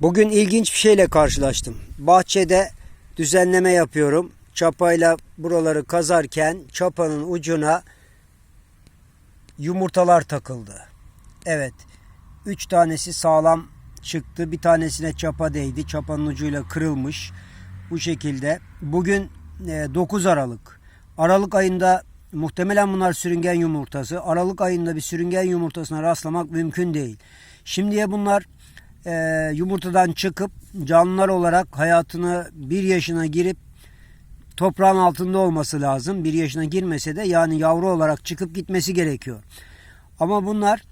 Bugün ilginç bir şeyle karşılaştım. Bahçede düzenleme yapıyorum. Çapayla buraları kazarken çapanın ucuna yumurtalar takıldı. Evet. Üç tanesi sağlam çıktı. Bir tanesine çapa değdi. Çapanın ucuyla kırılmış. Bu şekilde. Bugün e, 9 Aralık. Aralık ayında muhtemelen bunlar sürüngen yumurtası. Aralık ayında bir sürüngen yumurtasına rastlamak mümkün değil. Şimdiye bunlar e, yumurtadan çıkıp canlılar olarak hayatını bir yaşına girip toprağın altında olması lazım. Bir yaşına girmese de yani yavru olarak çıkıp gitmesi gerekiyor. Ama bunlar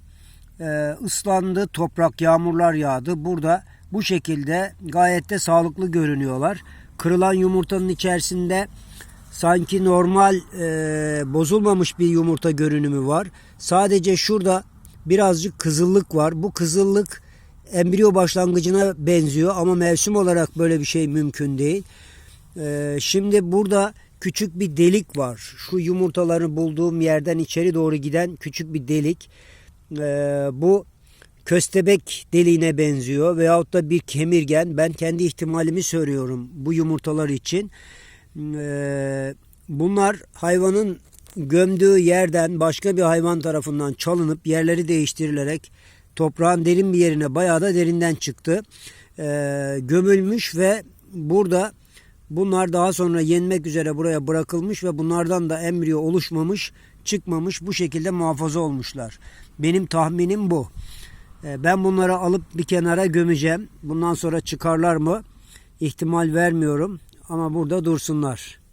e, ıslandı, toprak yağmurlar yağdı. Burada bu şekilde gayet de sağlıklı görünüyorlar. Kırılan yumurtanın içerisinde sanki normal e, bozulmamış bir yumurta görünümü var. Sadece şurada birazcık kızıllık var. Bu kızıllık embriyo başlangıcına benziyor ama mevsim olarak böyle bir şey mümkün değil. Ee, şimdi burada küçük bir delik var. Şu yumurtaları bulduğum yerden içeri doğru giden küçük bir delik. Ee, bu köstebek deliğine benziyor veyahut da bir kemirgen. Ben kendi ihtimalimi söylüyorum bu yumurtalar için. Ee, bunlar hayvanın gömdüğü yerden başka bir hayvan tarafından çalınıp yerleri değiştirilerek toprağın derin bir yerine bayağı da derinden çıktı. Ee, gömülmüş ve burada bunlar daha sonra yenmek üzere buraya bırakılmış ve bunlardan da embriyo oluşmamış, çıkmamış bu şekilde muhafaza olmuşlar. Benim tahminim bu. Ee, ben bunları alıp bir kenara gömeceğim. Bundan sonra çıkarlar mı? İhtimal vermiyorum ama burada dursunlar.